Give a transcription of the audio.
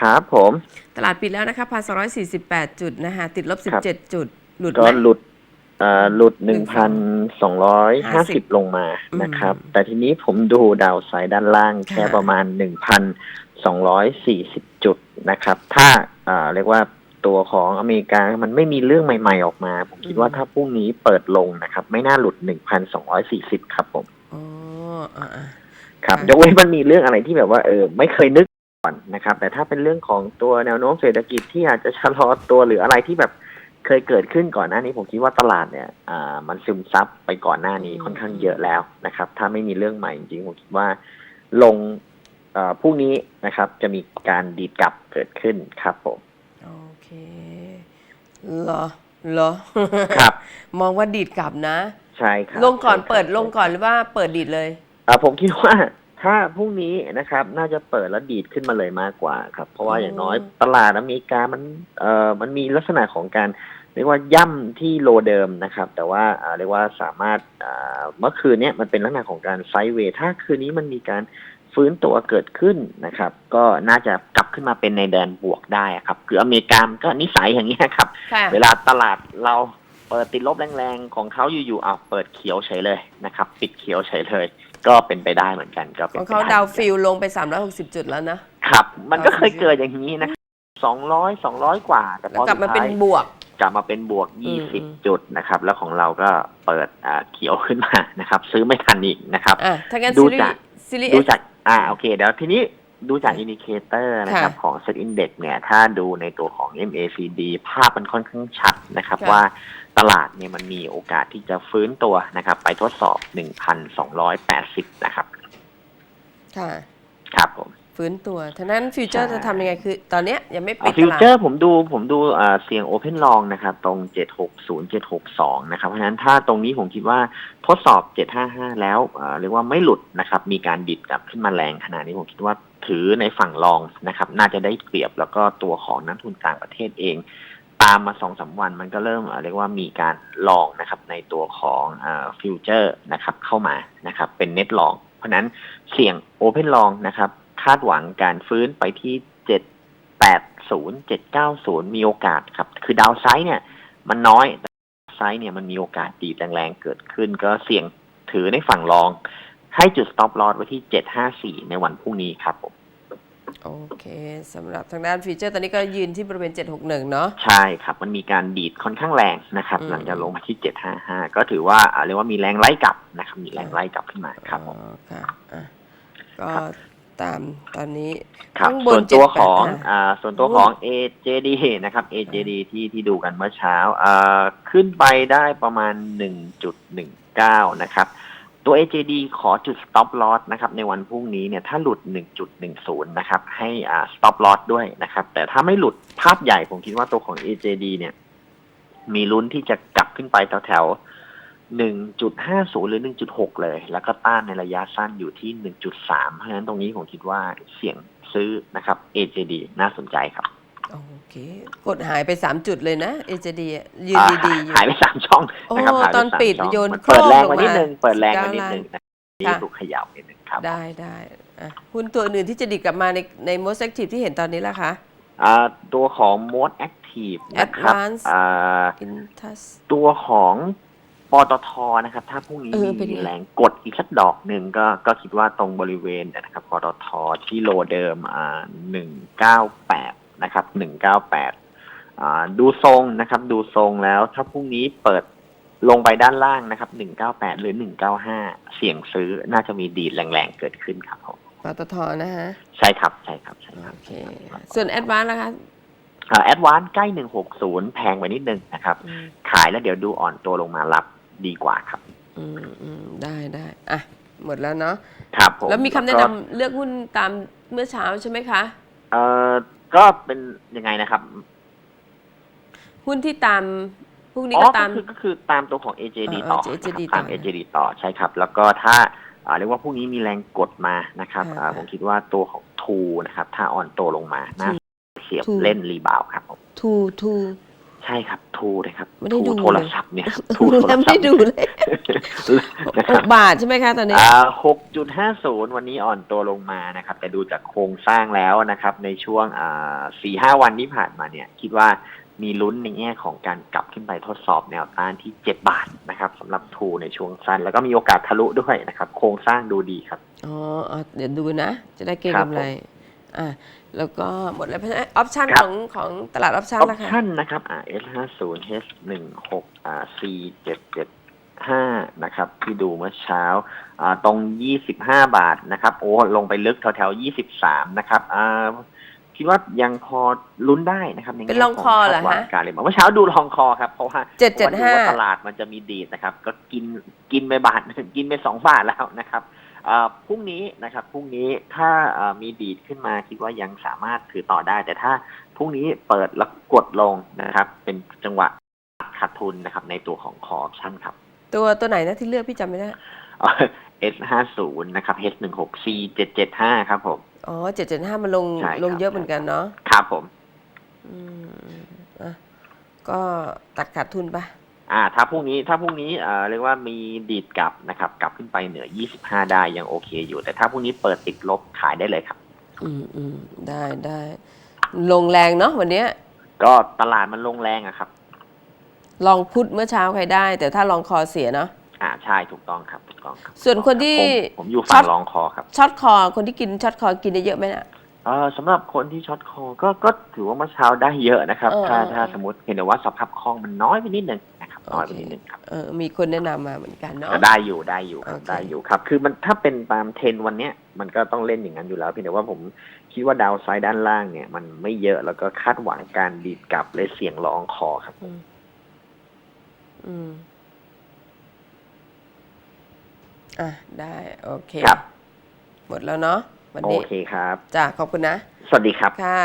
ครับผม ตลาดปิดแล้วนะคะพันสองร้อยสี่สิบแปดจุดนะคะติดลบสิบครับเจ็ดจุด หลุดก็ไหม หลุดเอ่อหลุดหนึ่งพัน1,250ลงมานะครับ อืมแต่ทีนี้ผมดูดาวไซด์ด้านล่างแค่ค่ะ ประมาณ1,240จุดนะครับ ถ้าเอ่อเรียกว่าตัวของอเมริกามันไม่มีเรื่องใหม่ๆออกมา ผมคิดว่าถ้าพรุ่งนี้เปิดลงนะครับ ไม่น่าหลุด1,240ครับผม อ๋ออ่าอ่า ครับค่ะ ยกเว้นมันมีเรื่องอะไรที่แบบว่าเออไม่เคยนึก ก่อนนะครับ แต่ถ้าเป็นเรื่องของตัวแนวโน้มเศรษฐกิจที่อาจจะชะลอตัวหรืออะไรที่แบบเคยเกิดขึ้นก่อนหน้านี้ผมคิดว่าตลาดเนี่ยอ่ามันซึมซับไปก่อนหน้านี้ค่อนข้างเยอะแล้วนะครับ ถ้าไม่มีเรื่องใหม่จริงๆผมคิดว่าลงเอ่อพรุ่งนี้นะครับ จะมีการดีดกลับเกิดขึ้นครับผมโอเคเหรอเหรอครับ มองว่าดีดกลับนะ ใช่ครับ ลงก่อนใช่ครับเปิดลงก่อนหรือว่าเปิดดีดเลยอ่าผมคิดว่า ถ้าพรุ่งนี้นะครับ น่าจะเปิดแล้วดีดขึ้นมาเลยมากกว่าครับ เพราะว่าอืมอย่างน้อยตลาดอเมริกามันเอ่อมันมีลักษณะของการเรียกว่าย่ำที่โลเดิมนะครับ แต่ว่าอ่าเรียกว่าสามารถอ่าเมื่อคืนเนี้ยมันเป็นลักษณะของการไซด์เวย์ถ้าคืนนี้มันมีการฟื้นตัวเกิดขึ้นนะครับ ก็น่าจะกลับขึ้นมาเป็นในแดนบวกได้ครับ คืออเมริกามันก็นิสัยอย่างนี้ยครับค่ะเวลาตลาดเราเปิดติดลบแรงๆ ของเขาอยู่ๆเอาวเปิดเขียวเฉยเลยนะครับ ปิดเขียวเฉยเลย ก็เป็นไปได้เหมือนกันก็เป็นของไปเขาได้ดาวหมือนกันฟิลลงไป 360 จุดแล้วนะ ครับ มันก็ดาวเคยเกิดอย่างนี้นะครับสองร้อยสองร้อยกว่า แต่แล้พวอกลับมาเป็นสุดท้ยบวก กลับมาเป็นบวกอืยี่มสิบอืมจุดนะครับ แล้วของเราก็เปิดอ่าเขียวขึ้นมานะครับ ซื้อไม่ทันอีกนะครับ อะถ้างั้นดูซีรีจาก ส์ซีรีส์ ดูเอสจากอ่าโอเคเดี๋ยวทีนี้ ดูจากค่ะอินดิเคเตอร์นะครับค่ะของ Set Index เนี่ย ถ้าดูในตัวของ MACD ภาพมันค่อนข้างชัดนะครับค่ะว่าตลาดเนี่ยมันมีโอกาสที่จะฟื้นตัวนะครับ ไปทดสอบ 1,280 นะครับ ค่ะ ครับผม ฟื้นตัวทั้งนั้นฟิวเจอร์ใช่จะทำยังไงคือ ตอนเนี้ยยังไม่ปิดฟิตวลาด เจอร์ผมดูผมดูอ่าเสียง Open Long นะครับตรง 760 762 นะครับ เพราะฉะนั้นถ้าตรงนี้ผมคิดว่าทดสอบ 755 แล้วอ่าเรียกว่าไม่หลุดนะครับ มีการดิดกลับขึ้นมาแรงขนาดนี้ผมคิดว่าถือในฝั่งลองนะครับ น่าจะได้เปรียบแล้วก็ตัวของนักทุนต่างประเทศเอง ตามมาสองสาวันมันก็เริ่มอ่าเรียกว่ามีการลองนะครับในตัวของฟิวเจอร์นะครับเข้ามานะครับเป็นเน็ตลอง เพราะฉะนั้นเสี่ยง Open Long นะครับ คาดหวังการฟื้นไปที่780 790มีโอกาสครับ คือดาวไซด์เนี่ย มันน้อยแต่ดาวไซด์เนี่ยมันมีโอกาสดีดแรงๆเกิดขึ้น ก็เสี่ยงถือในฝั่งรอง ให้จุด stop loss ไว้ที่754ในวันพรุ่งนี้ครับผมโอเคสำหรับทางด้านฟีเจอร์ตอนนี้ก็ยืนที่บริเวณ 761 เนาะใช่ครับ มันมีการดีดค่อนข้างแรงนะครับอืมหลังจากลงมาที่ 755 ก็ถือว่าอ่าเรียกว่ามีแรงไล่กลับนะครับ มีแรงไล่กลับขึ้นมาครับผมอ๋อค่ะอะก็ครับ ตามตอนนี้ครับข้างบส่นวนตัวของ78อ่าส่วนตัวของ AJD นะครับ AJD ที่ที่ดูกันเมื่อเช้าอ่าขึ้นไปได้ประมาณ 1.19 นะครับ ตัว AJD ขอจุด stop loss นะครับ ในวันพรุ่งนี้เนี่ยถ้าหลุด 1.10 นะครับ ให้อ่า stop loss ด้วยนะครับ แต่ถ้าไม่หลุดภาพใหญ่ผมคิดว่าตัวของ AJD เนี่ย มีลุ้นที่จะกลับขึ้นไปแถวๆ 1.50 หรือ 1.6 เลย แล้วก็ต้านในระยะสั้นอยู่ที่ 1.3 เพราะฉะนั้นตรงนี้ผมคิดว่าเสี่ยงซื้อนะครับ AJD น่าสนใจครับ โอเค กดหายไป 3 จุดเลยนะ AJD อะยืนอ่าดีๆอยู่หายไปสามช่องนะครับโอ้หายไปตอนสามปิดช่องโยนมันเปิดแรงกว่าโครมลงมานิดนึงเปิดแรงกว่านิด19นึงนะนี่ค่ะถูกเขย่านิดนึงครับ ได้ได้อะหุ้นตัวอื่นที่จะดีดกลับมาในใน most active ที่เห็นตอนนี้ล่ะคะอ่าตัวของ Most Active นะครับ Advance อ่า Intus ตัวของ ปตทนะครับ ถ้าพรุ่งนี้เออเป็นมีไงแรงกดอีกสักดอกหนึ่งก็ก็คิดว่าตรงบริเวณนะครับปตทที่โลเดิมอ่าหนึ่งเก้าแปดนะครับหนึ่งเก้าแปดอ่าดูทรงนะครับ ดูทรงแล้วถ้าพรุ่งนี้เปิดลงไปด้านล่างนะครับหนึ่งเก้าแปดหรือหนึ่งเก้าห้าเสี่ยงซื้อน่าจะมีดีดแรงๆเกิดขึ้นครับผมปตทนะฮะ ใช่ครับใช่ครับใช่ครัโอบเค ส่วน Advance ล่ะคะแอดวานใกล้หนึ่งหกศูนย์แพงไปนิดนึงนะครับ อืมขายแล้วเดี๋ยวดูอ่อนตัวลงมารับ ดีกว่าครับ อืมอืมได้ได้อะหมดแล้วเนาะครับผมแล้วมีคำแนะก็นำเลือกหุ้นตามเมื่อเช้าใช่ไหมคะ เอ่อก็เป็นยังไงนะครับหุ้นที่ตามพวกนี้อ๋อก็ตามก็คือก็คือตามตัวของ AJD เออต่อเออ AJD นะครับตาม ต่อ AJD ต่อใช่ครับ แล้วก็ถ้าอ่าเรียกว่าพรุ่งนี้มีแรงกดมานะครับค่ะอ่าผมคิดว่าตัวของทูนะครับ ถ้าอ่อนตัวลงมาน่าเสียบ True เล่นรีบาวครับผม ทูทู ใช่ครับทูเลยครับไม่ได้ทูดูโทรเลยศัพท์เนี่ยทูโทรแล้วศัไม่พท์ดูเลยนะคหรับกบาทใช่ไหมคะตอนนี้ อ่าหกจุดห้าศูนย์วันนี้อ่อนตัวลงมานะครับ แต่ดูจากโครงสร้างแล้วนะครับ ในช่วงอ่าสี่ห้าวันที่ผ่านมาเนี่ย คิดว่ามีลุ้นในแง่ของการกลับขึ้นไปทดสอบแนวต้านที่เจ็ดบาทนะครับสำหรับทูในช่วงสั้น แล้วก็มีโอกาสทะลุด้วยนะครับ โครงสร้างดูดีครับ อ๋ออะเดี๋ยวดูนะ จะได้เก็งครับกำไร อะแล้วก็หมดแล้วเพราะฉะนั้นออปชันครัขบองของตลาดออปชันออปละค่ะชั่นนะครับอ่า S ห้าศูนย์ H หนึ่งหกอ่า C เจ็ดเจ็ดห้านะครับ ที่ดูเมื่อเช้าอ่าตรงยี่สิบห้าบาทนะครับ โอ้ลงไปลึกแถวๆยี่สิบสามนะครับอ่าคิดว่ายังพอลุ้นได้นะครับในแง่เป็นลองคอเหรอขงฮะคาดหวังการเลยเมื่อเช้าดูลองคอครับเพราะว่า เจ็ดเจ็ดพราะห้า ว่าตลาดมันจะมีดีดนะครับ ก็กินกินไปบาท กินไปสองบาทแล้วนะครับอ่า พรุ่งนี้นะครับพรุ่งนี้ถ้าอ่ามีดีดขึ้นมาคิดว่ายังสามารถถือต่อได้ แต่ถ้าพรุ่งนี้เปิดแล้วกดลงนะครับ เป็นจังหวะขาดทุนนะครับ ในตัวของคอออปชั่นครับ ตัวตัวไหนนะที่เลือกพี่จำไม่ได้ S ห้าศูนย์นะครับ H หนึ่งหก C เจ็ดเจ็ดห้าครับผมอ๋อเจ็ดเจ็ดห้ามันลงใช่ครับลงเยอะเหมือนกันเนาะครับผม อืมอะก็ตัดขาดทุนไป อ่าถ้าพรุ่งนี้ถ้าพรุ่งนี้เอ่อเรียกว่ามีดีดกลับนะครับ กลับขึ้นไปเหนือ 25 ได้ยังโอเคอยู่ แต่ถ้าพรุ่งนี้เปิดติดลบขายได้เลยครับ อืมอืมได้ได้ลงแรงเนาะวันเนี้ย ก็ตลาดมันลงแรงอะครับ ลองพุทธเมื่อเช้าใครได้ แต่ถ้าลองคอเสียเนาะ อ่าใช่ถูกต้องครับถูกต้องครับส่วนคนที่ผมผมอยู่ช็ฝั่อตงรองคอครับช็อตคอคนที่กินช็อตคอกินได้เยอะไหมน่ะ เออสำหรับคนที่ช็อตคอก็ก็ถือว่าเมื่อเช้าได้เยอะนะครับ เออถ้าเออถ้าสมมติเห็นแต่ว่าสภาพคล่องมันน้อยไปนิดนึงนะครับน้ อยไปโอเคนิดนึงครับเออมีคนแนะนำมาเหมือนกันเนาะแต่ได้อยู่ได้อยู่ครับโอเคได้อยู่ครับ คือมันถ้าเป็นตามเทรนด์วันเนี้ยมันก็ต้องเล่นอย่างนั้นอยู่แล้วเพียงแต่ว่าผมคิดว่าดาวไซด์ด้านล่างเนี่ย มันไม่เยอะแล้วก็คาดหวังการดีดกลับเลยเสี่ยงรองคอครับอืมอืมอะได้โอเคครับหมดแล้วเนาะวันโอนี้เคครับจ้ะขอบคุณนะ สวัสดีครับค่ะ